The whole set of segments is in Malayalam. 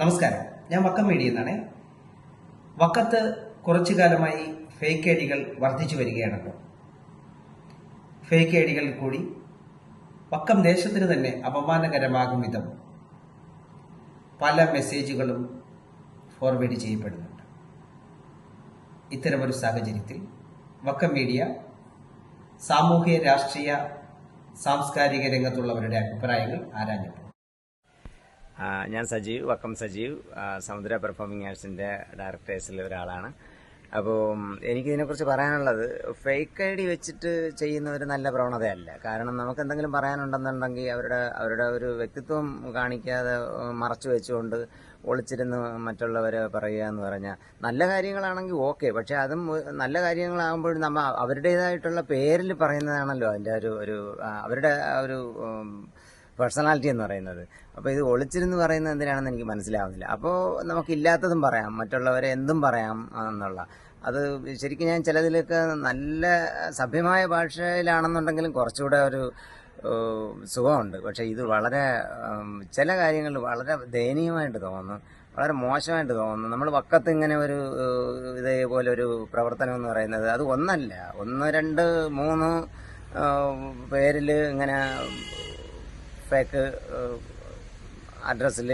നമസ്കാരം. ഞാൻ വക്കം മീഡിയ വക്കത്ത് കുറച്ചു കാലമായി ഫേക്ക് ഐ ഡികൾ വർദ്ധിച്ചു വരികയാണല്ലോ. ഫേക്ക് ഐ ഡികളിൽ കൂടി വക്കം ദേശത്തിന് തന്നെ അപമാനകരമാകും വിധം പല മെസ്സേജുകളും ഫോർവേഡ് ചെയ്യപ്പെടുന്നുണ്ട്. ഇത്തരമൊരു സാഹചര്യത്തിൽ വക്കം മീഡിയ സാമൂഹ്യ രാഷ്ട്രീയ സാംസ്കാരിക രംഗത്തുള്ളവരുടെ അഭിപ്രായങ്ങൾ ആരാഞ്ഞിട്ടുണ്ട്? ഞാൻ സജീവ് വക്കം സജീവ് സമുദ്ര പെർഫോമിംഗ് ആർട്സിന്റെ ഡയറക്ടേഴ്സിലെ ഒരാളാണ്. അപ്പോൾ എനിക്കിതിനെക്കുറിച്ച് പറയാനുള്ളത് ഫേക്ക് ഐ ഡി വെച്ചിട്ട് ചെയ്യുന്ന ഒരു നല്ല പ്രവണതയല്ല. കാരണം നമുക്ക് എന്തെങ്കിലും പറയാനുണ്ടെന്നുണ്ടെങ്കിൽ അവരുടെ അവരുടെ ഒരു വ്യക്തിത്വം കാണിക്കാതെ മറച്ചു വെച്ചുകൊണ്ട് ഒളിച്ചിരുന്ന് മറ്റുള്ളവരെ പറയുക എന്ന് പറഞ്ഞാൽ നല്ല കാര്യങ്ങളാണെങ്കിൽ ഓക്കെ. പക്ഷെ അതും നല്ല കാര്യങ്ങളാകുമ്പോഴും നമ്മൾ അവരുടേതായിട്ടുള്ള പേരിൽ പറയുന്നതാണല്ലോ അതിന്റെ ഒരു ഒരു അവരുടെ ഒരു പേഴ്സണാലിറ്റി എന്ന് പറയുന്നത്. അപ്പോൾ ഇത് ഒളിച്ചിരുന്ന് പറയുന്നത് എന്തിനാണെന്ന് എനിക്ക് മനസ്സിലാവുന്നില്ല. അപ്പോൾ നമുക്കില്ലാത്തതും പറയാം. മറ്റുള്ളവരെ എന്തും പറയാം എന്നുള്ള. അത് ശരിക്കും ഞാൻ ചിലതിലൊക്കെ നല്ല സഭ്യമായ ഭാഷയിലാണെന്നുണ്ടെങ്കിലും കുറച്ചുകൂടെ ഒരു സുഖമുണ്ട്. പക്ഷേ ഇത് വളരെ ചില കാര്യങ്ങളിൽ വളരെ ദയനീയമായിട്ട് തോന്നുന്നു. വളരെ മോശമായിട്ട് തോന്നുന്നു. നമ്മൾ വക്കത്ത് ഇങ്ങനെ ഒരു ഇതേപോലെ ഒരു പ്രവർത്തനം എന്ന് പറയുന്നത് അത് ഒന്നല്ല. ഒന്ന് രണ്ട് മൂന്ന് പേരിൽ ഇങ്ങനെ ഫേക്ക് അഡ്രസ്സിൽ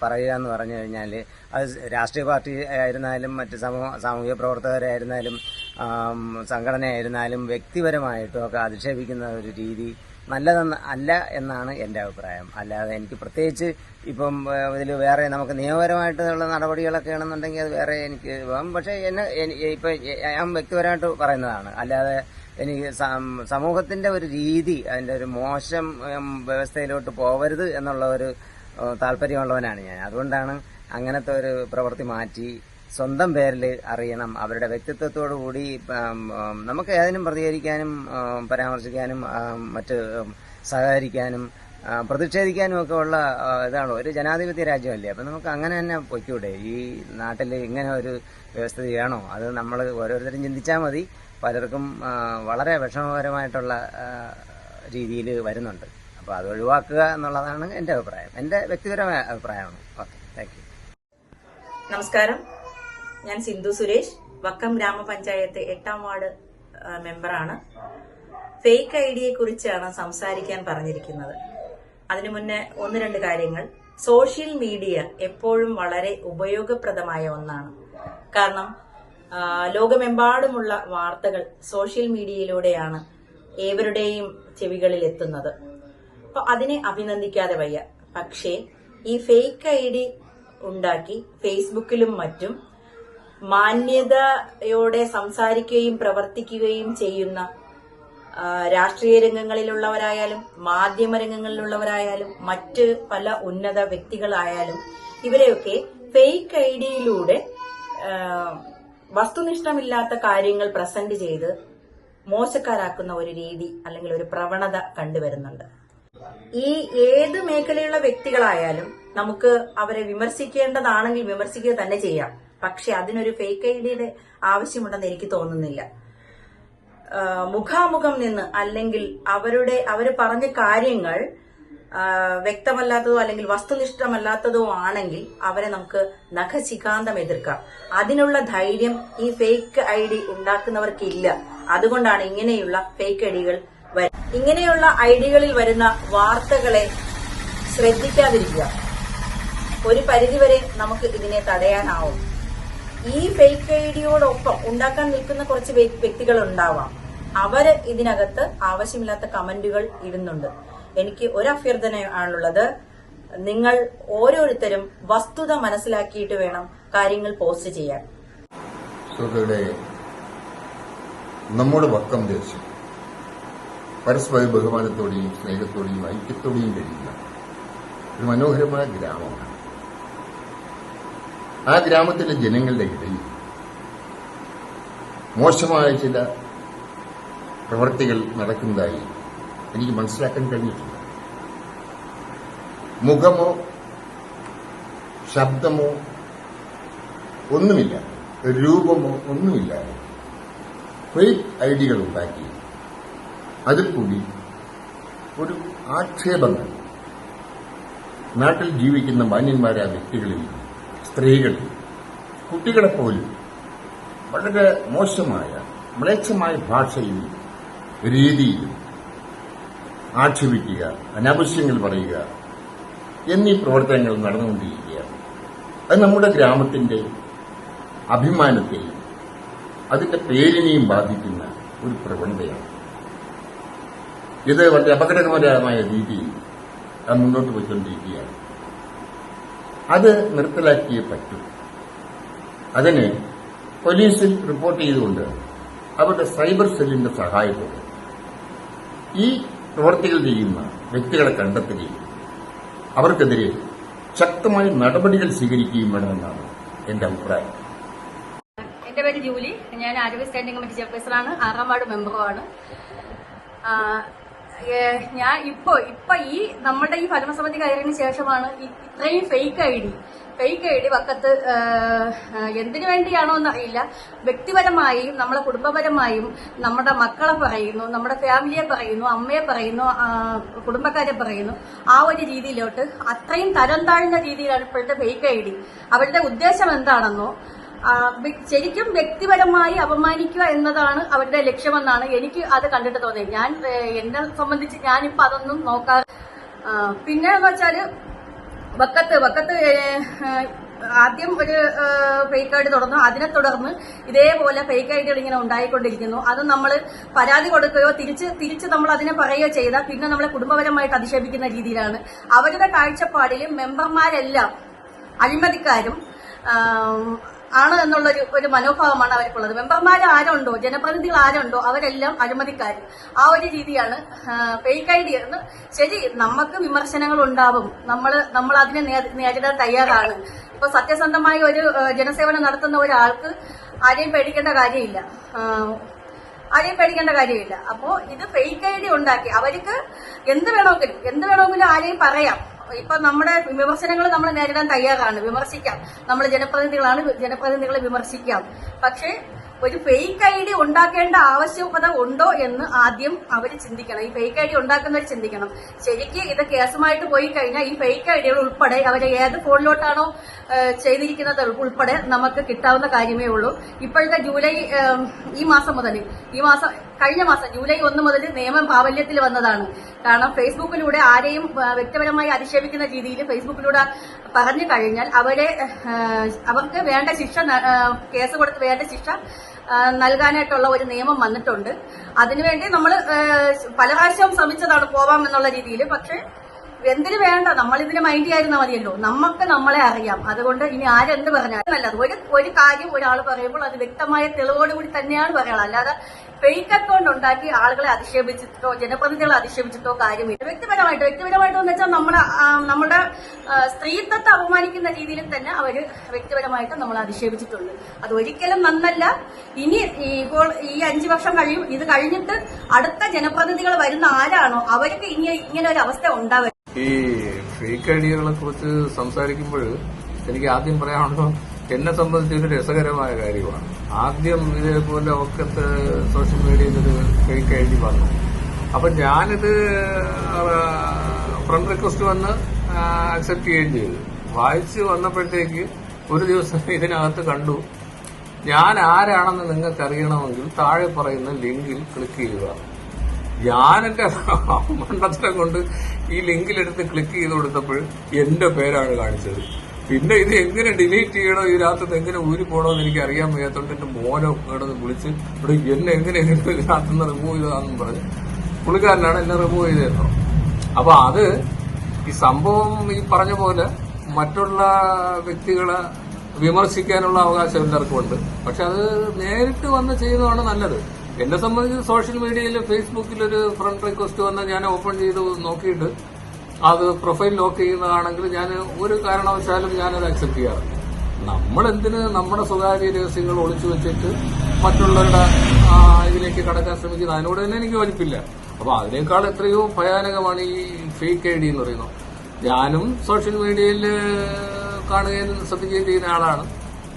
പറയുക എന്ന് പറഞ്ഞു കഴിഞ്ഞാൽ അത് രാഷ്ട്രീയ പാർട്ടി ആയിരുന്നാലും മറ്റ് സമൂഹ സാമൂഹിക പ്രവർത്തകരായിരുന്നാലും സംഘടനയായിരുന്നാലും വ്യക്തിപരമായിട്ടും ഒക്കെ അധിക്ഷേപിക്കുന്ന ഒരു രീതി നല്ലതെന്ന് അല്ല എന്നാണ് എന്റെ അഭിപ്രായം. അല്ലാതെ എനിക്ക് പ്രത്യേകിച്ച് ഇപ്പം ഇതിൽ വേറെ നമുക്ക് നിയമപരമായിട്ടുള്ള നടപടികളൊക്കെ ആണെന്നുണ്ടെങ്കിൽ അത് വേറെ എനിക്ക് പക്ഷേ എന്നെ എനി- ഇപ്പം ഞാൻ വ്യക്തിപരമായിട്ട് പറയുന്നതാണ്. അല്ലാതെ എനിക്ക് സമൂഹത്തിന്റെ ഒരു രീതി അതിന്റെ ഒരു മോശം വ്യവസ്ഥയിലോട്ട് പോവരുത് എന്നുള്ള ഒരു താല്പര്യമുള്ളവനാണ് ഞാൻ. അതുകൊണ്ടാണ് അങ്ങനത്തെ ഒരു പ്രവൃത്തി മാറ്റി സ്വന്തം പേരിൽ അറിയണം. അവരുടെ വ്യക്തിത്വത്തോടു കൂടി നമുക്ക് ഏതിനും പ്രതികരിക്കാനും പരാമർശിക്കാനും മറ്റ് സഹകരിക്കാനും പ്രതിഷേധിക്കാനും ഒക്കെ ഉള്ള ഇതാണ്. ഒരു ജനാധിപത്യ രാജ്യമല്ലേ. അപ്പം നമുക്ക് അങ്ങനെ തന്നെ പൊയ്ക്കൂടെ? ഈ നാട്ടിൽ ഇങ്ങനെ ഒരു വ്യവസ്ഥയാണോ അത് നമ്മൾ ഓരോരുത്തരും ചിന്തിച്ചാൽ മതി. പലർക്കും വളരെ വിഷമകരമായിട്ടുള്ള രീതിയിൽ വരുന്നുണ്ട്. അപ്പോൾ അത് ഒഴിവാക്കുക എന്നുള്ളതാണ് എന്റെ അഭിപ്രായം. എന്റെ വ്യക്തിപരമായ അഭിപ്രായമാണ്. Okay thank you. നമസ്കാരം. ഞാൻ സിന്ധു സുരേഷ്. വക്കം ഗ്രാമപഞ്ചായത്ത് എട്ടാം വാർഡ് മെമ്പറാണ്. ഫേക്ക് ഐ ഡിയെ കുറിച്ചാണ് സംസാരിക്കാൻ പറഞ്ഞിരിക്കുന്നത്. അതിനു മുന്നേ ഒന്ന് രണ്ട് കാര്യങ്ങൾ. സോഷ്യൽ മീഡിയ എപ്പോഴും വളരെ ഉപയോഗപ്രദമായ ഒന്നാണ്. കാരണം ലോകമെമ്പാടുമുള്ള വാർത്തകൾ സോഷ്യൽ മീഡിയയിലൂടെയാണ് ഏവരുടെയും ചെവികളിൽ എത്തുന്നത് അപ്പൊ അതിനെ അഭിനന്ദിക്കാതെ വയ്യ. പക്ഷേ ഈ ഫേക്ക് ഐ ഡി ഉണ്ടാക്കി ഫേസ്ബുക്കിലും മറ്റും മാന്യതയോടെ സംസാരിക്കുകയും പ്രവർത്തിക്കുകയും ചെയ്യുന്ന രാഷ്ട്രീയ രംഗങ്ങളിലുള്ളവരായാലും മാധ്യമ രംഗങ്ങളിലുള്ളവരായാലും മറ്റ് പല ഉന്നത വ്യക്തികളായാലും ഇവരെയൊക്കെ ഫേക്ക് ഐ ഡിയിലൂടെ വസ്തുനിഷ്ഠമില്ലാത്ത കാര്യങ്ങൾ പ്രസന്റ് ചെയ്ത് മോശക്കാരാക്കുന്ന ഒരു രീതി അല്ലെങ്കിൽ ഒരു പ്രവണത കണ്ടുവരുന്നുണ്ട്. ഈ ഏത് മേഖലയുള്ള വ്യക്തികളായാലും നമുക്ക് അവരെ വിമർശിക്കേണ്ടതാണെങ്കിൽ വിമർശിക്കുക തന്നെ ചെയ്യാം. പക്ഷെ അതിനൊരു ഫേക്ക് ഐ ഡിയുടെ ആവശ്യമുണ്ടെന്ന് എനിക്ക് തോന്നുന്നില്ല. മുഖാമുഖം നിന്ന് അല്ലെങ്കിൽ അവരുടെ അവർ പറഞ്ഞ കാര്യങ്ങൾ വ്യക്തമല്ലാത്തതോ അല്ലെങ്കിൽ വസ്തുനിഷ്ഠമല്ലാത്തതോ ആണെങ്കിൽ അവരെ നമുക്ക് നഖശികാന്തം എതിർക്കാം. അതിനുള്ള ധൈര്യം ഈ ഫേക്ക് ഐ ഡി ഉണ്ടാക്കുന്നവർക്കില്ല. അതുകൊണ്ടാണ് ഇങ്ങനെയുള്ള ഫേക്ക് ഐ ഡികൾ ഇങ്ങനെയുള്ള ഐ ഡികളിൽ വരുന്ന വാർത്തകളെ ശ്രദ്ധിക്കാതിരിക്കുക. ഒരു പരിധിവരെ നമുക്ക് ഇതിനെ തടയാനാവും. ഈ ഫേക്ക് ഐ ഡിയോടൊപ്പം ഉണ്ടാക്കാൻ നിൽക്കുന്ന കുറച്ച് വ്യക്തികൾ ഉണ്ടാവാം അവർ ഇതിനകത്ത് ആവശ്യമില്ലാത്ത കമന്റുകൾ ഇടുന്നുണ്ട്. എനിക്ക് ഒരു അഭ്യർത്ഥനയാണുള്ളത് നിങ്ങൾ ഓരോരുത്തരും വസ്തുത മനസ്സിലാക്കിയിട്ട് വേണം കാര്യങ്ങൾ പോസ്റ്റ് ചെയ്യാൻ. നമ്മുടെ വക്കം ദേശം പരസ്പര ബഹുമാനത്തോടെയും സ്നേഹത്തോടെയും ഐക്യത്തോടെയും കഴിയുന്ന ഒരു മനോഹരമായ ഗ്രാമമാണ്. ആ ഗ്രാമത്തിലെ ജനങ്ങളുടെ ഇടയിൽ മോശമായ ചില പ്രവൃത്തികൾ നടക്കുന്നതായി എനിക്ക് മനസ്സിലാക്കാൻ കഴിഞ്ഞിട്ടില്ല. മുഖമോ ശബ്ദമോ ഒന്നുമില്ല. രൂപമോ ഒന്നുമില്ല. ഫേക്ക് ഐ ഡികൾ ഉണ്ടാക്കി അതിൽ കൂടി ഒരു ആക്ഷേപങ്ങൾ നാട്ടിൽ ജീവിക്കുന്ന മാന്യന്മാരായ വ്യക്തികളിൽ സ്ത്രീകളിൽ കുട്ടികളെപ്പോലും വളരെ മോശമായ മ്ലേച്ഛമായ ഭാഷയിലും രീതിയിൽ ആക്ഷേപിക്കുക അനാവശ്യങ്ങൾ പറയുക എന്നീ പ്രവർത്തനങ്ങൾ നടന്നുകൊണ്ടിരിക്കുകയാണ് അത് നമ്മുടെ ഗ്രാമത്തിന്റെ അഭിമാനത്തെയും അതിന്റെ പേരിനെയും ബാധിക്കുന്ന ഒരു പ്രവണതയാണ്. ഇത് വളരെ അപകടകരമായ രീതിയിൽ അത് മുന്നോട്ട് പോയിക്കൊണ്ടിരിക്കുകയാണ്. അത് നിർത്തലാക്കിയേ പറ്റൂ. അതിന് പോലീസിൽ റിപ്പോർട്ട് ചെയ്തുകൊണ്ട് അവരുടെ സൈബർ സെല്ലിന്റെ സഹായത്തോടെ ഈ പ്രവർത്തികൾ ചെയ്യുന്ന വ്യക്തികളെ കണ്ടെത്തുകയും അവർക്കെതിരെ ശക്തമായ നടപടികൾ സ്വീകരിക്കുകയും വേണമെന്നാണ് എന്റെ അഭിപ്രായം. എന്റെ പേര് ജൂലി. ഞാൻ ആരോഗ്യ സ്റ്റാൻഡിംഗ് കമ്മിറ്റി ചെയർപേഴ്സണാണ് ആറാം വാർഡ് മെമ്പറുമാണ് ഞാൻ ഇപ്പൊ ഇപ്പൊ ഈ നമ്മുടെ ഈ ഭരണസമിതി കയറിയതിന് ശേഷമാണ് ഇത്രയും fake I D fake I D വക്കത്ത് എന്തിനു വേണ്ടിയാണോ എന്നറിയില്ല. വ്യക്തിപരമായും നമ്മളെ കുടുംബപരമായും നമ്മുടെ മക്കളെ പറയുന്നു നമ്മുടെ ഫാമിലിയെ പറയുന്നു അമ്മയെ പറയുന്നു കുടുംബക്കാരെ പറയുന്നു. ആ ഒരു രീതിയിലോട്ട് അത്രയും തരം താഴ്ന്ന രീതിയിലാണ് ഇപ്പോഴത്തെ ഫേക്ക് ഐ ഡി അവരുടെ ഉദ്ദേശം എന്താണെന്നോ ശരിക്കും വ്യക്തിപരമായി അപമാനിക്കുക എന്നതാണ് അവരുടെ ലക്ഷ്യമെന്നാണ് എനിക്ക് അത് കണ്ടിട്ട് തോന്നിയത്. ഞാൻ എന്നെ സംബന്ധിച്ച് ഞാനിപ്പോ അതൊന്നും നോക്കാറ് ആ, പിന്നെ എന്ന് വെച്ചാൽ വക്കത്ത് വക്കത്ത് ആദ്യം ഒരു ഫേക്ക് ഐഡി തുടർന്നു. അതിനെ തുടർന്ന് ഇതേപോലെ ഫേക്ക് ഐഡികൾ ഇങ്ങനെ ഉണ്ടായിക്കൊണ്ടിരിക്കുന്നു. അത് നമ്മൾ പരാതി കൊടുക്കുകയോ തിരിച്ച് തിരിച്ച് നമ്മൾ അതിനെ പറയുകയോ ചെയ്താൽ പിന്നെ നമ്മളെ കുടുംബപരമായിട്ട് അധിക്ഷേപിക്കുന്ന രീതിയിലാണ്. അവരുടെ കാഴ്ചപ്പാടിൽ മെമ്പർമാരെല്ലാം അഴിമതിക്കാരും ആണ് എന്നുള്ള ഒരു മനോഭാവമാണ് അവർക്കുള്ളത്. മെമ്പർമാർ ആരുണ്ടോ ജനപ്രതിനിധികൾ ആരുണ്ടോ അവരെല്ലാം അഴിമതിക്കാർ ആ ഒരു രീതിയാണ് ഫേക്ക് ഐ ഡി എന്ന് ശരി നമുക്ക് വിമർശനങ്ങൾ ഉണ്ടാവും. നമ്മൾ നമ്മൾ അതിനെ നേരിടാൻ തയ്യാറാണ്. ഇപ്പൊ സത്യസന്ധമായ ഒരു ജനസേവനം നടത്തുന്ന ഒരാൾക്ക് ആരെയും പേടിക്കേണ്ട കാര്യമില്ല. ആരെയും പേടിക്കേണ്ട കാര്യമില്ല. അപ്പോ ഇത് ഫേക്ക് ഐ ഡി ഉണ്ടാക്കി. അവർക്ക് എന്ത് വേണമെങ്കിലും എന്ത് വേണമെങ്കിലും ആരെയും പറയാം. ഇപ്പൊ നമ്മുടെ വിമർശനങ്ങൾ നമ്മൾ നേരിടാൻ തയ്യാറാണ്. വിമർശിക്കാം. നമ്മൾ ജനപ്രതിനിധികളാണ് ജനപ്രതിനിധികളെ വിമർശിക്കാം. പക്ഷേ ഒരു ഫേക്ക് ഐ ഡി ഉണ്ടാക്കേണ്ട ആവശ്യകത ഉണ്ടോ എന്ന് ആദ്യം അവർ ചിന്തിക്കണം. ഈ ഫേക്ക് ഐ ഡി ഉണ്ടാക്കുന്നവർ ചിന്തിക്കണം. ശരിക്ക് ഇത് കേസുമായിട്ട് പോയി കഴിഞ്ഞാൽ ഈ ഫേക്ക് ഐഡികൾ ഉൾപ്പെടെ അവരെ ഏത് ഫോണിലോട്ടാണോ ചെയ്തിരിക്കുന്നത് ഉൾപ്പെടെ നമുക്ക് കിട്ടാവുന്ന കാര്യമേ ഉള്ളൂ. ഇപ്പോഴത്തെ ജൂലൈ ഈ മാസം മുതൽ ഈ മാസം കഴിഞ്ഞ മാസം ജൂലൈ ഒന്ന് മുതൽ നിയമം പ്രാബല്യത്തിൽ വന്നതാണ്. കാരണം ഫേസ്ബുക്കിലൂടെ ആരെയും വ്യക്തിപരമായി അധിക്ഷേപിക്കുന്ന രീതിയിൽ ഫേസ്ബുക്കിലൂടെ പറഞ്ഞു കഴിഞ്ഞാൽ അവരെ അവർക്ക് വേണ്ട ശിക്ഷ കേസ് കൊടുത്ത് വേണ്ട ശിക്ഷ നൽകാനായിട്ടുള്ള ഒരു നിയമം വന്നിട്ടുണ്ട്. അതിനുവേണ്ടി നമ്മൾ പല പ്രാവശ്യവും ശ്രമിച്ചതാണ് പോവാം എന്നുള്ള രീതിയിൽ പക്ഷെ എന്തിനു വേണ്ട നമ്മൾ ഇതിന് മൈൻഡ് ചെയ്യാതിരുന്ന മതിയല്ലോ. നമുക്ക് നമ്മളെ അറിയാം. അതുകൊണ്ട് ഇനി ആരെന്ത് പറഞ്ഞാലും നല്ലത്. ഒരു ഒരു കാര്യം ഒരാൾ പറയുമ്പോൾ അത് വ്യക്തമായ തെളിവോടുകൂടി തന്നെയാണ് പറയാനുള്ളത്. അല്ലാതെ ഫേക്ക് അക്കൗണ്ട് ഉണ്ടാക്കി ആളുകളെ അധിക്ഷേപിച്ചിട്ടോ ജനപ്രതിനിധികളെ അധിക്ഷേപിച്ചിട്ടോ കാര്യമില്ല. വ്യക്തിപരമായിട്ട് വ്യക്തിപരമായിട്ട് എന്ന് വെച്ചാൽ നമ്മുടെ നമ്മുടെ സ്ത്രീത്വത്തെ അപമാനിക്കുന്ന രീതിയിൽ തന്നെ അവർ വ്യക്തിപരമായിട്ട് നമ്മൾ അധിക്ഷേപിച്ചിട്ടുണ്ട്. അത് ഒരിക്കലും നന്നല്ല. ഇനി ഇപ്പോൾ ഈ അഞ്ചു വർഷം കഴിയും. ഇത് കഴിഞ്ഞിട്ട് അടുത്ത ജനപ്രതിനിധികൾ വരുന്ന ആരാണോ അവർക്ക് ഇനി ഇങ്ങനെ ഒരു അവസ്ഥ ഉണ്ടാവരുത്. ഈ ഫേക്ക് ഐഡിയകളെ കുറിച്ച് സംസാരിക്കുമ്പോൾ എനിക്ക് ആദ്യം പറയാനുള്ളത് എന്നെ സംബന്ധിച്ച് ഇത് രസകരമായ കാര്യമാണ്. ആദ്യം ഇതേപോലെ ഒക്കത്ത് സോഷ്യൽ മീഡിയയിൽ ഒരു ഫേക്ക് ഡി വന്നു. അപ്പൊ ഞാനിത് ഫ്രണ്ട് റിക്വസ്റ്റ് വന്ന് അക്സെപ്റ്റ് ചെയ്യുകയും ചെയ്തു. വായിച്ച് വന്നപ്പോഴത്തേക്ക് ഒരു ദിവസം ഇതിനകത്ത് കണ്ടു ഞാൻ ആരാണെന്ന് നിങ്ങൾക്ക് അറിയണമെങ്കിൽ താഴെ പറയുന്ന ലിങ്കിൽ ക്ലിക്ക് ചെയ്യുക. ഞാൻ എന്റെ കൊണ്ട് ഈ ലിങ്കിലെടുത്ത് ക്ലിക്ക് ചെയ്ത് കൊടുത്തപ്പോൾ എന്റെ പേരാണ് കാണിച്ചത്. പിന്നെ ഇത് എങ്ങനെ ഡിലീറ്റ് ചെയ്യണോ? ഈ ഇതിനകത്ത് എങ്ങനെ ഊരി പോകണോ എന്ന് എനിക്ക് അറിയാൻ വയ്യാത്തോണ്ട് എന്റെ മോനോ കിടന്ന് വിളിച്ച് ഇവിടെ എന്നെ എങ്ങനെ ഇതിനകത്ത് നിന്ന് റിമൂവ് ചെയ്താന്നും പറഞ്ഞ് പുള്ളിക്കാരനാണ് എന്നെ റിമൂവ് ചെയ്തിരുന്നത് അപ്പൊ അത് ഈ സംഭവം ഈ പറഞ്ഞ പോലെ മറ്റുള്ള വ്യക്തികളെ വിമർശിക്കാനുള്ള അവകാശം എല്ലാവർക്കും ഉണ്ട് പക്ഷെ അത് നേരിട്ട് വന്ന് ചെയ്യുന്നതാണ് നല്ലത്. എന്നെ സംബന്ധിച്ച് സോഷ്യൽ മീഡിയയിൽ ഫേസ്ബുക്കിൽ ഒരു ഫ്രണ്ട് റിക്വസ്റ്റ് വന്ന് ഞാൻ ഓപ്പൺ ചെയ്ത് നോക്കിയിട്ട് അത് പ്രൊഫൈൽ ലോക്ക് ചെയ്യുന്നതാണെങ്കിൽ ഞാൻ ഒരു കാരണവശാലും ഞാനത് അക്സെപ്റ്റ് ചെയ്യാറില്ല. നമ്മൾ എന്തിന് നമ്മുടെ സ്വകാര്യ രഹസ്യങ്ങൾ ഒളിച്ചു വെച്ചിട്ട് മറ്റുള്ളവരുടെ ഇതിലേക്ക് കടക്കാൻ ശ്രമിക്കുന്നത്? അതിനോട് തന്നെ എനിക്ക് വലിപ്പില്ല അപ്പോൾ അതിനേക്കാൾ എത്രയോ ഭയാനകമാണ് ഈ ഫേക്ക് ഐ ഡി എന്ന് പറയുന്നത്. ഞാനും സോഷ്യൽ മീഡിയയിൽ കാണുകയും ശ്രദ്ധിക്കുകയും ചെയ്യുന്ന ആളാണ്.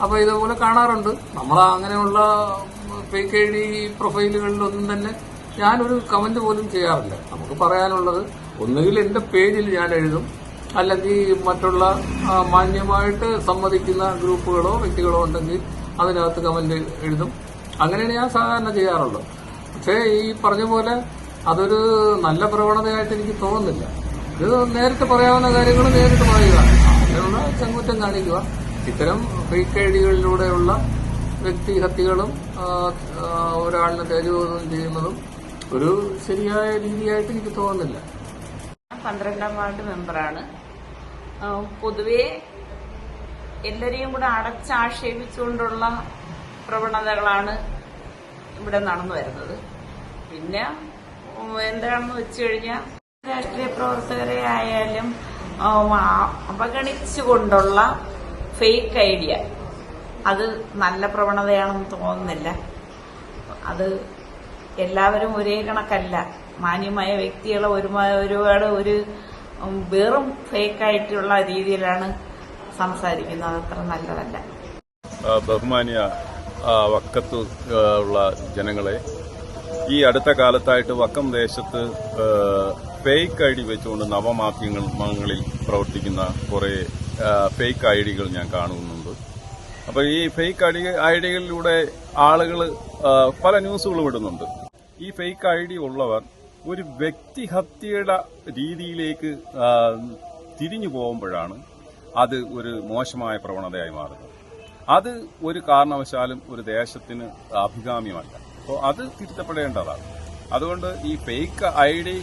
അപ്പോൾ ഇതുപോലെ കാണാറുണ്ട്. നമ്മൾ അങ്ങനെയുള്ള ഫേക്ക് ഐ ഡി പ്രൊഫൈലുകളിലൊന്നും തന്നെ ഞാനൊരു കമന്റ് പോലും ചെയ്യാറില്ല. നമുക്ക് പറയാനുള്ളത് ഒന്നുകിൽ എന്റെ പേജിൽ ഞാൻ എഴുതും അല്ലെങ്കിൽ മറ്റുള്ള മാന്യമായിട്ട് സമ്മതിക്കുന്ന ഗ്രൂപ്പുകളോ വ്യക്തികളോ ഉണ്ടെങ്കിൽ അതിനകത്ത് കമന്റ് എഴുതും. അങ്ങനെയാണ് ഞാൻ സാധാരണ ചെയ്യാറുള്ളത്. പക്ഷേ ഈ പറഞ്ഞ പോലെ അതൊരു നല്ല പ്രവണതയായിട്ട് എനിക്ക് തോന്നുന്നില്ല. ഇത് നേരിട്ട് പറയാവുന്ന കാര്യങ്ങൾ നേരിട്ട് പറയുക. അങ്ങനെയുള്ള ചങ്കുറ്റം കാണിക്കുക. ഇത്തരം ഫേക്ക് ഐഡികളിലൂടെയുള്ള വ്യക്തിഹത്യകളും ആ, ആ, ഒരാളിനെ തേജോധം ചെയ്യുന്നതും ഒരു ശരിയായ രീതിയായിട്ട് എനിക്ക് തോന്നുന്നില്ല. പന്ത്രണ്ടാം വാർഡ് മെമ്പറാണ്. പൊതുവേ എല്ലാരെയും കൂടെ അടച്ചാക്ഷേപിച്ചുകൊണ്ടുള്ള പ്രവണതകളാണ് ഇവിടെ നടന്നു വരുന്നത്. പിന്നെ എന്താണെന്ന് വെച്ചു കഴിഞ്ഞാൽ രാഷ്ട്രീയ പ്രവർത്തകരെ ആയാലും അവഗണിച്ചുകൊണ്ടുള്ള ഫേക്ക് ഐഡിയ. അത് നല്ല പ്രവണതയാണെന്ന് തോന്നുന്നില്ല. അത് എല്ലാവരും ഒരേ കണക്കല്ല. മാന്യമായ വ്യക്തികളെ ഒരുപാട് ഒരു വെറും ഫേക്കായിട്ടുള്ള രീതിയിലാണ് സംസാരിക്കുന്നത്. അത്ര നല്ലതല്ല. ബഹുമാന്യ വക്കത്ത് ഉള്ള ജനങ്ങളെ ഈ അടുത്ത കാലത്തായിട്ട് വക്കം ദേശത്ത് ഫേക്ക് ഐ ഡി വെച്ചുകൊണ്ട് നവമാധ്യമങ്ങളിൽ പ്രവർത്തിക്കുന്ന കുറെ ഫേക്ക് ഐ ഡികൾ ഞാൻ കാണുന്നുണ്ട്. അപ്പോൾ ഈ ഫേക്ക് ഐ ഡി ഐ ഡികളിലൂടെ ആളുകൾ പല ന്യൂസുകളും ഇടുന്നുണ്ട്. ഈ ഫേക്ക് ഐ ഡി ഉള്ളവർ ഒരു വ്യക്തിഹത്യയുടെ രീതിയിലേക്ക് തിരിഞ്ഞു പോകുമ്പോഴാണ് അത് ഒരു മോശമായ പ്രവണതയായി മാറുന്നത്. അത് ഒരു കാരണവശാലും ഒരു ദേശത്തിന് അഭികാമ്യമല്ല. അപ്പോൾ അത് തിരുത്തപ്പെടേണ്ടതാണ്. അതുകൊണ്ട് ഈ ഫേക്ക് ഐ ഡി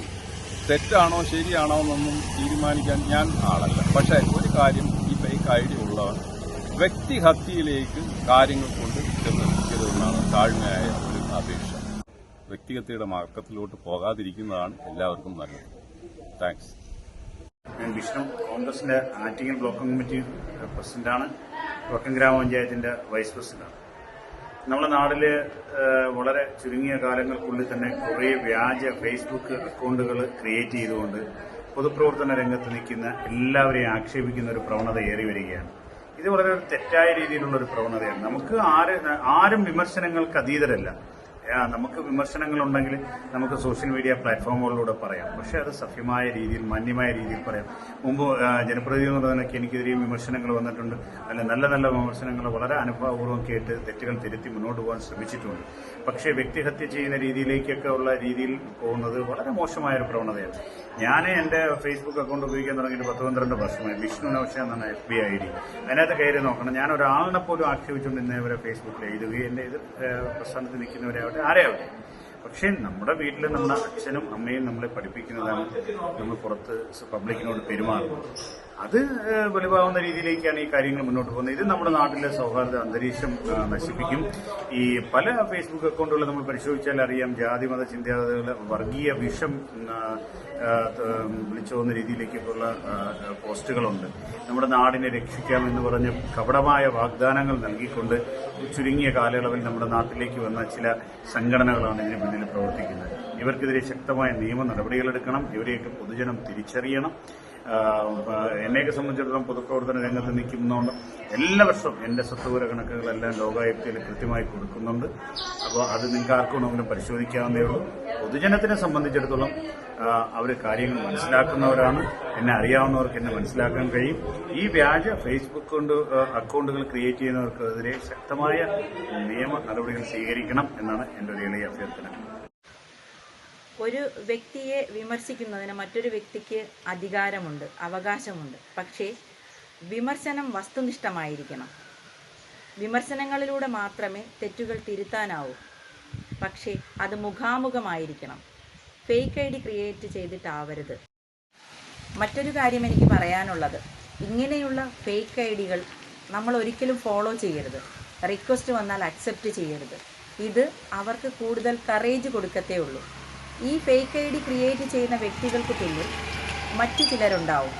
തെറ്റാണോ ശരിയാണോ എന്നൊന്നും തീരുമാനിക്കാൻ ഞാൻ ആളല്ല. പക്ഷേ ഒരു കാര്യം ഈ ഫേക്ക് ഐ ഡി ഉള്ളവർ വ്യക്തിഹത്യയിലേക്ക് കാര്യങ്ങൾ കൊണ്ട് ചെന്നെത്തിക്കരുതെന്നാണ് താഴ്മയായ ഒരു അപേക്ഷ. വ്യക്തിഹത്യയുടെ മാർക്കത്തിലോട്ട് പോകാതിരിക്കുന്നതാണ് എല്ലാവർക്കും നല്ലത്. താങ്ക്സ് ഞാൻ വിഷ്ണു കോൺഗ്രസിന്റെ ആറ്റിങ്ങൽ ബ്ലോക്ക് കമ്മിറ്റി പ്രസിഡന്റാണ്. വക്കം ഗ്രാമപഞ്ചായത്തിന്റെ വൈസ് പ്രസിഡന്റാണ്. നമ്മുടെ നാട്ടിൽ വളരെ ചുരുങ്ങിയ കാലങ്ങൾക്കുള്ളിൽ തന്നെ കുറേ വ്യാജ ഫേസ്ബുക്ക് അക്കൗണ്ടുകൾ ക്രിയേറ്റ് ചെയ്തുകൊണ്ട് പൊതുപ്രവർത്തന രംഗത്ത് നിൽക്കുന്ന എല്ലാവരെയും ആക്ഷേപിക്കുന്ന ഒരു പ്രവണത ഏറി വരികയാണ്. ഇത് വളരെ തെറ്റായ രീതിയിലുള്ള ഒരു പ്രവണതയാണ്. നമുക്ക് ആര് ആരും വിമർശനങ്ങൾക്ക് അതീതരല്ല. നമുക്ക് വിമർശനങ്ങൾ ഉണ്ടെങ്കിൽ നമുക്ക് സോഷ്യൽ മീഡിയ പ്ലാറ്റ്ഫോമുകളിലൂടെ പറയാം. പക്ഷെ അത് സഭ്യമായ രീതിയിൽ മാന്യമായ രീതിയിൽ പറയാം. മുമ്പ് ജനപ്രതിനിധി എന്ന് പറയുന്നതൊക്കെ എനിക്കെതിരെയും വിമർശനങ്ങൾ വന്നിട്ടുണ്ട്. അല്ല നല്ല നല്ല വിമർശനങ്ങൾ വളരെ അനുഭവപൂർവം കേട്ട് തെറ്റുകൾ തിരുത്തി മുന്നോട്ട് പോകാൻ ശ്രമിച്ചിട്ടുണ്ട്. പക്ഷേ വ്യക്തിഹത്യ ചെയ്യുന്ന രീതിയിലേക്കൊക്കെ ഉള്ള രീതിയിൽ പോകുന്നത് വളരെ മോശമായ ഒരു പ്രവണതയാണ്. ഞാൻ എന്റെ ഫേസ്ബുക്ക് അക്കൗണ്ട് ഉപയോഗിക്കാൻ തുടങ്ങിയിട്ട് പത്ത് പന്ത്രണ്ട് വർഷമായി. വിഷ്ണു നൌഷ എന്നാണ് എഫ് ബി ഐ ഡി അതിനകത്ത് കയറി നോക്കണം. ഞാൻ ഒരാളിനെ പോലും ആക്ഷേപിച്ചുകൊണ്ട് ഇന്നേവരെ ഫേസ്ബുക്കിൽ എഴുതുകയും എന്റെ ഇത് പ്രസ്ഥാനത്ത് നിൽക്കുന്നവരാവട്ടെ ആരെയാവട്ടെ. പക്ഷേ നമ്മുടെ വീട്ടിൽ നമ്മുടെ അച്ഛനും അമ്മയും നമ്മളെ പഠിപ്പിക്കുന്നതാണ് നമ്മൾ പുറത്ത് പബ്ലിക്കിനോട് പെരുമാറുന്നത്. അത് വെളിവാകുന്ന രീതിയിലേക്കാണ് ഈ കാര്യങ്ങൾ മുന്നോട്ട് പോകുന്നത്. ഇത് നമ്മുടെ നാട്ടിലെ സൗഹാർദ്ദ അന്തരീക്ഷം നശിപ്പിക്കും. ഈ പല ഫേസ്ബുക്ക് അക്കൗണ്ടുകൾ നമ്മൾ പരിശോധിച്ചാൽ അറിയാം ജാതി മത ചിന്താഗതികൾ വർഗീയ വിഷം ആ, രീതിയിലേക്കുള്ള പോസ്റ്റുകളുണ്ട്. നമ്മുടെ നാടിനെ രക്ഷിക്കാം എന്ന് പറഞ്ഞ് കപടമായ വാഗ്ദാനങ്ങൾ നൽകിക്കൊണ്ട് ചുരുങ്ങിയ കാലയളവിൽ നമ്മുടെ നാട്ടിലേക്ക് വന്ന ചില സംഘടനകളാണ് ഇതിന് പിന്നിൽ പ്രവർത്തിക്കുന്നത്. ഇവർക്കെതിരെ ശക്തമായ നിയമ നടപടികളെടുക്കണം ഇവരെയൊക്കെ പൊതുജനം തിരിച്ചറിയണം. എന്നെയൊക്കെ സംബന്ധിച്ചിടത്തോളം പൊതുപ്രവർത്തന രംഗത്ത് നിൽക്കുന്നതുകൊണ്ട് എല്ലാ വർഷവും എന്റെ സ്വത്തുപര കണക്കുകളെല്ലാം ലോകായുക്തയിൽ കൃത്യമായി കൊടുക്കുന്നുണ്ട്. അപ്പോൾ അത് നിങ്ങൾക്ക് ആർക്കുണ്ടെങ്കിലും പരിശോധിക്കാവുന്നേ ഉള്ളൂ. പൊതുജനത്തിനെ സംബന്ധിച്ചിടത്തോളം അവർ കാര്യങ്ങൾ മനസ്സിലാക്കുന്നവരാണ്. എന്നെ അറിയാവുന്നവർക്ക് എന്നെ മനസ്സിലാക്കാൻ കഴിയും. ഈ വ്യാജ ഫേസ്ബുക്ക് കൊണ്ട് അക്കൗണ്ടുകൾ ക്രിയേറ്റ് ചെയ്യുന്നവർക്കെതിരെ ശക്തമായ നിയമ നടപടികൾ സ്വീകരിക്കണം എന്നാണ് എന്റെ ഒരു ഇളയ അഭ്യർത്ഥന. ഒരു വ്യക്തിയെ വിമർശിക്കുന്നതിന് മറ്റൊരു വ്യക്തിക്ക് അധികാരമുണ്ട് അവകാശമുണ്ട്. പക്ഷേ വിമർശനം വസ്തുനിഷ്ഠമായിരിക്കണം. വിമർശനങ്ങളിലൂടെ മാത്രമേ തെറ്റുകൾ തിരുത്താനാവൂ. പക്ഷേ അത് മുഖാമുഖമായിരിക്കണം. ഫേക്ക് ഐ ഡി ക്രിയേറ്റ് ചെയ്തിട്ടാവരുത്. മറ്റൊരു കാര്യം എനിക്ക് പറയാനുള്ളത്. ഇങ്ങനെയുള്ള ഫേക്ക് ഐ ഡികൾ നമ്മൾ ഒരിക്കലും ഫോളോ ചെയ്യരുത്. റിക്വസ്റ്റ് വന്നാൽ അക്സെപ്റ്റ് ചെയ്യരുത്. ഇത് അവർക്ക് കൂടുതൽ കറേജ് കൊടുക്കത്തേ ഉള്ളൂ. ഈ ഫേക്ക് ഐ ഡി ക്രിയേറ്റ് ചെയ്യുന്ന വ്യക്തികൾക്ക് പിന്നിൽ മറ്റു ചിലരുണ്ടാവും.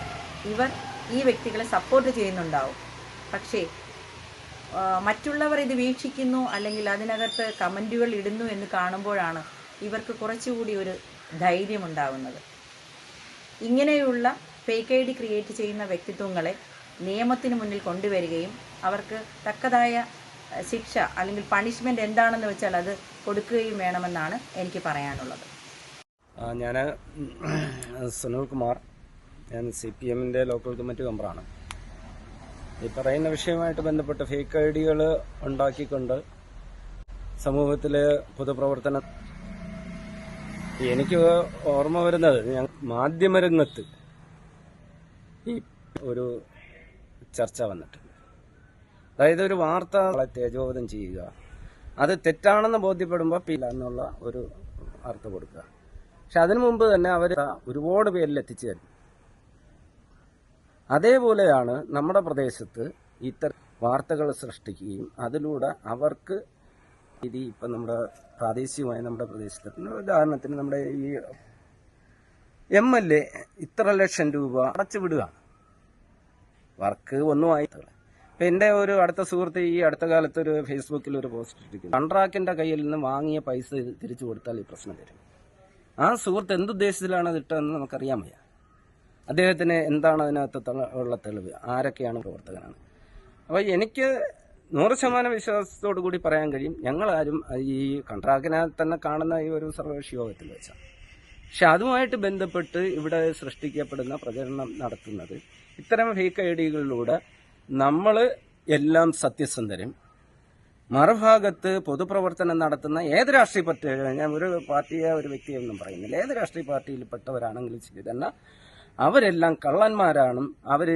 ഇവർ ഈ വ്യക്തികളെ സപ്പോർട്ട് ചെയ്യുന്നുണ്ടാവും. പക്ഷേ മറ്റുള്ളവർ ഇത് വീക്ഷിക്കുന്നു അല്ലെങ്കിൽ അതിനകത്ത് കമന്റുകൾ ഇടുന്നു എന്ന് കാണുമ്പോഴാണ് ഇവർക്ക് കുറച്ചുകൂടി ഒരു ധൈര്യമുണ്ടാകുന്നത് ഇങ്ങനെയുള്ള ഫേക്ക് ഐ ഡി ക്രിയേറ്റ് ചെയ്യുന്ന വ്യക്തിത്വങ്ങളെ നിയമത്തിന് മുന്നിൽ കൊണ്ടുവരികയും അവർക്ക് തക്കതായ ശിക്ഷ അല്ലെങ്കിൽ പണിഷ്മെന്റ് എന്താണെന്ന് വെച്ചാൽ അത് കൊടുക്കുകയും വേണമെന്നാണ് എനിക്ക് പറയാനുള്ളത്. ഞാൻ സുനിൽ കുമാർ. ഞാൻ സി പി എമ്മിന്റെ ലോക്കൽ കമ്മിറ്റി മെമ്പറാണ് ഈ പറയുന്ന വിഷയവുമായിട്ട് ബന്ധപ്പെട്ട് ഫേക്ക് ഐ ഡികൾ ഉണ്ടാക്കിക്കൊണ്ട് സമൂഹത്തിൽ പൊതുപ്രവർത്തനം. എനിക്ക് ഓർമ്മ വരുന്നത് ഞാൻ മാധ്യമരംഗത്ത് ഈ ഒരു ചർച്ച വന്നിട്ടുണ്ട് അതായത് ഒരു വാർത്ത തേജോവധം ചെയ്യുക. അത് തെറ്റാണെന്ന് ബോധ്യപ്പെടുമ്പോൾ പില്ല എന്നുള്ള ഒരു വാർത്ത കൊടുക്കുക. പക്ഷെ അതിനു മുമ്പ് തന്നെ അവർ ഒരുപാട് പേരിൽ എത്തിച്ചു തരും അതേപോലെയാണ് നമ്മുടെ പ്രദേശത്ത് ഇത്തരം വാർത്തകൾ സൃഷ്ടിക്കുകയും അതിലൂടെ അവർക്ക് ഇത് ഇപ്പം നമ്മുടെ പ്രാദേശികമായ നമ്മുടെ പ്രദേശത്ത് ഉദാഹരണത്തിന് നമ്മുടെ ഈ എം എൽ എ ഇത്ര ലക്ഷം രൂപ അടച്ചു വിടുകയാണ്. വർക്ക് ആയി ഇപ്പം എന്റെ ഒരു അടുത്ത സുഹൃത്ത് ഈ അടുത്ത കാലത്ത് ഒരു ഫേസ്ബുക്കിൽ ഒരു പോസ്റ്റ് ഇട്ടിരിക്കുന്നു. കോൺട്രാക്റ്റിന്റെ കയ്യിൽ നിന്ന് വാങ്ങിയ പൈസ തിരിച്ചു കൊടുത്താൽ ഈ പ്രശ്നം വരും. ആ സുഹൃത്ത് എന്തുദ്ദേശത്തിലാണ് അത് ഇട്ടതെന്ന് നമുക്കറിയാൻ വയ്യ. അദ്ദേഹത്തിന് എന്താണ് അതിനകത്ത് ഉള്ള തെളിവ്? ആരൊക്കെയാണ് പ്രവർത്തകനാണ്? അപ്പോൾ എനിക്ക് നൂറ് ശതമാനം വിശ്വാസത്തോടു കൂടി പറയാൻ കഴിയും. ഞങ്ങളാരും ഈ കൺട്രാക്റ്റിനെ തന്നെ കാണുന്ന ഈ ഒരു സർവകക്ഷി യോഗത്തിൽ വെച്ചാണ് പക്ഷെ അതുമായിട്ട് ബന്ധപ്പെട്ട് ഇവിടെ സൃഷ്ടിക്കപ്പെടുന്ന പ്രചരണം നടത്തുന്നത് ഇത്തരം ഫേക്ക് ഐ ഡികളിലൂടെ നമ്മൾ എല്ലാം സത്യസന്ധരും മറുഭാഗത്ത് പൊതുപ്രവർത്തനം നടത്തുന്ന ഏത് രാഷ്ട്രീയ പാർട്ടി ഞാൻ ഒരു പാർട്ടിയെ ഒരു വ്യക്തിയൊന്നും പറയുന്നില്ല. ഏത് രാഷ്ട്രീയ പാർട്ടിയിൽപ്പെട്ടവരാണെങ്കിലും ശരി തന്നെ അവരെല്ലാം കള്ളന്മാരാണ്. അവർ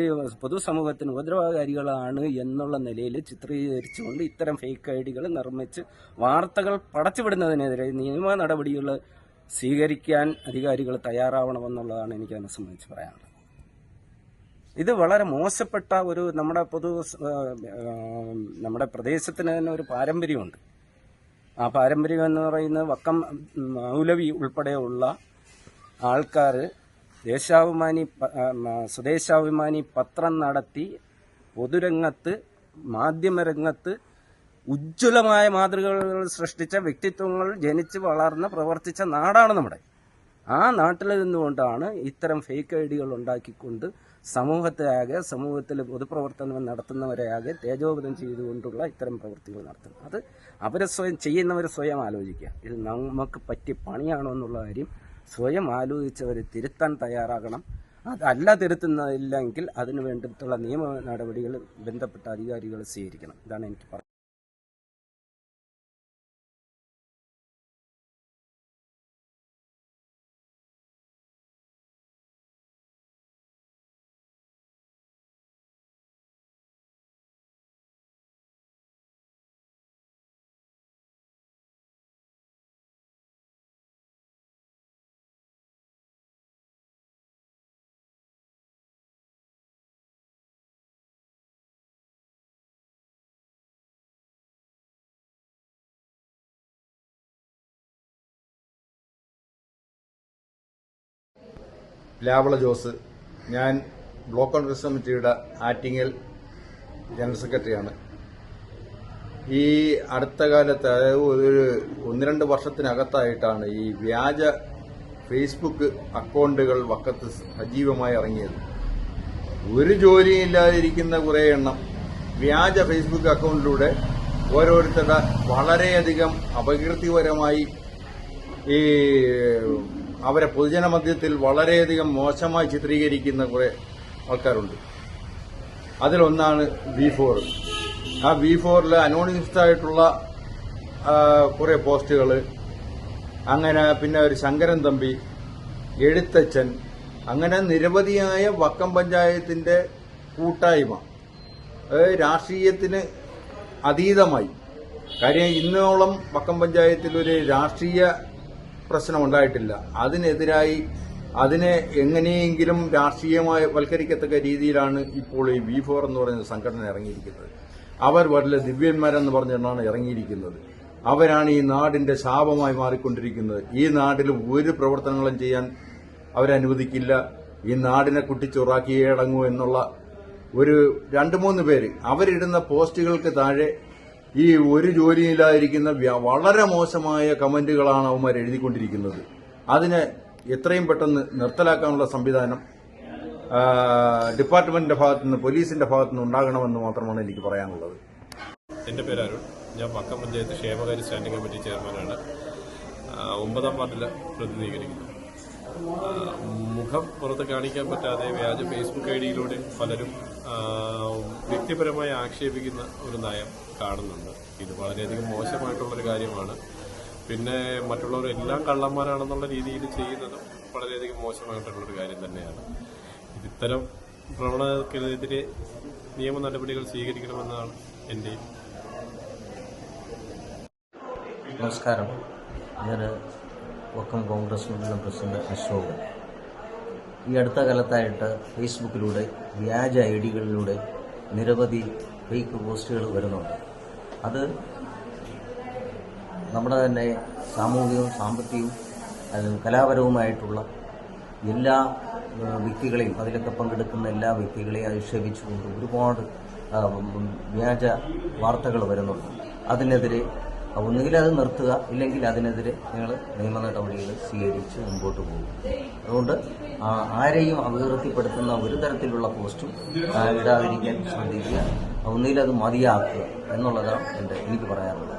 പൊതുസമൂഹത്തിന് ഉപദ്രവകാരികളാണ് എന്നുള്ള നിലയിൽ ചിത്രീകരിച്ചുകൊണ്ട് ഇത്തരം ഫേക്ക് ഐ ഡികൾ നിർമ്മിച്ച് വാർത്തകൾ പടച്ചുവിടുന്നതിനെതിരെ നിയമ നടപടികൾ സ്വീകരിക്കാൻ അധികാരികൾ തയ്യാറാവണമെന്നുള്ളതാണ് എനിക്ക് അതിനെ സംബന്ധിച്ച് പറയാനുള്ളത്. ഇത് വളരെ മോശപ്പെട്ട ഒരു നമ്മുടെ പൊതു നമ്മുടെ പ്രദേശത്തിന് തന്നെ ഒരു പാരമ്പര്യമുണ്ട്. ആ പാരമ്പര്യം എന്ന് പറയുന്നത് വക്കം മൗലവി ഉൾപ്പെടെയുള്ള ആൾക്കാർ ദേശാഭിമാനി സ്വദേശാഭിമാനി പത്രം നടത്തി പൊതുരംഗത്ത് മാധ്യമരംഗത്ത് ഉജ്ജ്വലമായ മാതൃകകൾ സൃഷ്ടിച്ച വ്യക്തിത്വങ്ങൾ ജനിച്ച് വളർന്ന് പ്രവർത്തിച്ച നാടാണ് നമ്മുടെ. ആ നാട്ടിൽ നിന്നുകൊണ്ടാണ് ഇത്തരം ഫേക്ക് ഐ ഡികൾ ഉണ്ടാക്കിക്കൊണ്ട് സമൂഹത്തെ ആകെ സമൂഹത്തിൽ പൊതുപ്രവർത്തനം നടത്തുന്നവരെ ആകെ തേജോവധം ചെയ്തുകൊണ്ടുള്ള ഇത്തരം പ്രവൃത്തികൾ നടത്തുന്നത്. അത് അവരെ സ്വയം ചെയ്യുന്നവർ സ്വയം ആലോചിക്കുക. ഇത് നമുക്ക് പറ്റിയ പണിയാണോ എന്നുള്ള കാര്യം സ്വയം ആലോചിച്ചവർ തിരുത്താൻ തയ്യാറാകണം. അതല്ല തിരുത്തുന്നില്ലെങ്കിൽ അതിനു വേണ്ടിയിട്ടുള്ള നിയമ നടപടികൾ ബന്ധപ്പെട്ട അധികാരികൾ സ്വീകരിക്കണം. ഇതാണ് എനിക്ക് പറയുന്നത് ലാവള ജോസ്. ഞാൻ ബ്ലോക്ക് കോൺഗ്രസ് കമ്മിറ്റിയുടെ ആറ്റിങ്ങൽ ജനറൽ സെക്രട്ടറിയാണ്. ഈ അടുത്ത കാലത്ത് അതായത് ഒരു ഒന്ന് രണ്ട് വർഷത്തിനകത്തായിട്ടാണ് ഈ വ്യാജ ഫേസ്ബുക്ക് അക്കൗണ്ടുകൾ വക്കത്ത് സജീവമായി ഇറങ്ങിയത്. ഒരു ജോലിയും ഇല്ലാതിരിക്കുന്ന കുറേ എണ്ണം വ്യാജ ഫേസ്ബുക്ക് അക്കൗണ്ടിലൂടെ ഓരോരുത്തരുടെ വളരെയധികം അപകീർത്തിപരമായി ഈ അവരെ പൊതുജനമധ്യത്തിൽ വളരെയധികം മോശമായി ചിത്രീകരിക്കുന്ന കുറെ ആൾക്കാരുണ്ട്. അതിലൊന്നാണ് ബി ഫോർ. ആ ബി ഫോറിൽ അനോണിമിസ്റ്റ് ആയിട്ടുള്ള കുറേ പോസ്റ്റുകൾ അങ്ങനെ പിന്നെ ഒരു ശങ്കരൻ തമ്പി എഴുത്തച്ഛൻ അങ്ങനെ നിരവധിയായ വക്കം പഞ്ചായത്തിന്റെ കൂട്ടായ്മ. രാഷ്ട്രീയത്തിന് അതീതമായി. കാര്യം ഇന്നോളം വക്കം പഞ്ചായത്തിൽ ഒരു രാഷ്ട്രീയ പ്രശ്നം ഉണ്ടായിട്ടില്ല അതിനെതിരായി അതിനെ എങ്ങനെയെങ്കിലും രാഷ്ട്രീയമായി വൽക്കരിക്കത്തക്ക രീതിയിലാണ് ഇപ്പോൾ ഈ വി ഫോർ എന്ന് പറയുന്ന സംഘടന ഇറങ്ങിയിരിക്കുന്നത്. അവർ വല്ല ദിവ്യന്മാരെന്ന് പറഞ്ഞിട്ടാണ് ഇറങ്ങിയിരിക്കുന്നത്. അവരാണ് ഈ നാടിന്റെ ശാപമായി മാറിക്കൊണ്ടിരിക്കുന്നത്. ഈ നാട്ടിൽ ഒരു പ്രവർത്തനങ്ങളും ചെയ്യാൻ അവരനുവദിക്കില്ല. ഈ നാടിനെ കുട്ടിച്ചോറാക്കിയേ അടങ്ങൂ എന്നുള്ള ഒരു രണ്ട് മൂന്ന് പേര് അവരിടുന്ന പോസ്റ്റുകൾക്ക് താഴെ ഈ ഒരു ജോലിയില്ലാതിരിക്കുന്ന വളരെ മോശമായ കമന്റുകളാണ് അവന്മാർ എഴുതിക്കൊണ്ടിരിക്കുന്നത്. അതിനെ എത്രയും പെട്ടെന്ന് നിർത്തലാക്കാനുള്ള സംവിധാനം ഡിപ്പാർട്ട്മെന്റിന്റെ ഭാഗത്തുനിന്ന് പോലീസിന്റെ ഭാഗത്തുനിന്ന് ഉണ്ടാകണമെന്ന് മാത്രമാണ് എനിക്ക് പറയാനുള്ളത്. എന്റെ പേര് അരുൺ. ഞാൻ വക്കം പഞ്ചായത്ത് ക്ഷേമകാര്യ സ്റ്റാൻഡിംഗ് കമ്മിറ്റി ചെയർമാനാണ്. ഒമ്പതാം വാർഡിൽ പ്രതിനിധീകരിക്കുന്നത് മുഖം പുറത്ത് കാണിക്കാൻ പറ്റാതെ വ്യാജ ഫേസ്ബുക്ക് ഐ ഡിയിലൂടെ പലരും വ്യക്തിപരമായി ആക്ഷേപിക്കുന്ന ഒരു നയം കാണുന്നുണ്ട്. ഇത് വളരെയധികം മോശമായിട്ടുള്ളൊരു കാര്യമാണ്. പിന്നെ മറ്റുള്ളവരെല്ലാം കള്ളന്മാരാണെന്നുള്ള രീതിയിൽ ചെയ്യുന്നതും വളരെയധികം മോശമായിട്ടുള്ളൊരു കാര്യം തന്നെയാണ്. ഇത് ഇത്തരം പ്രവണതക്കെതിരെ നിയമ നടപടികൾ സ്വീകരിക്കണമെന്നാണ് എന്റെ നമസ്കാരം. ഞാൻ വക്കം കോൺഗ്രസ് മണ്ഡലം പ്രസിഡന്റ് അശോകൻ. ഈ അടുത്ത കാലത്തായിട്ട് ഫേസ്ബുക്കിലൂടെ വ്യാജ ഐ ഡികളിലൂടെ നിരവധി ഫേക്ക് പോസ്റ്റുകൾ വരുന്നുണ്ട്. അത് നമ്മുടെ തന്നെ സാമൂഹികവും സാമ്പത്തികവും കലാപരവുമായിട്ടുള്ള എല്ലാ വ്യക്തികളെയും അതിലൊക്കെ പങ്കെടുക്കുന്ന എല്ലാ വ്യക്തികളെയും അധിക്ഷേപിച്ചുകൊണ്ട് ഒരുപാട് വ്യാജ വാർത്തകൾ വരുന്നുണ്ട്. അതിനെതിരെ ഒന്നുകിൽ അത് നിർത്തുക ഇല്ലെങ്കിൽ അതിനെതിരെ നിങ്ങൾ നിയമ നടപടികൾ സ്വീകരിച്ച് മുമ്പോട്ട് പോകും. അതുകൊണ്ട് ആരെയും അപകീർത്തിപ്പെടുത്തുന്ന ഒരു തരത്തിലുള്ള പോസ്റ്റും ഇടാതിരിക്കാൻ ശ്രദ്ധിക്കുക. ഒന്നുകിൽ അത് മതിയാക്കുക എന്നുള്ളതാണ് എന്റെ എനിക്ക് പറയാനുള്ളത്.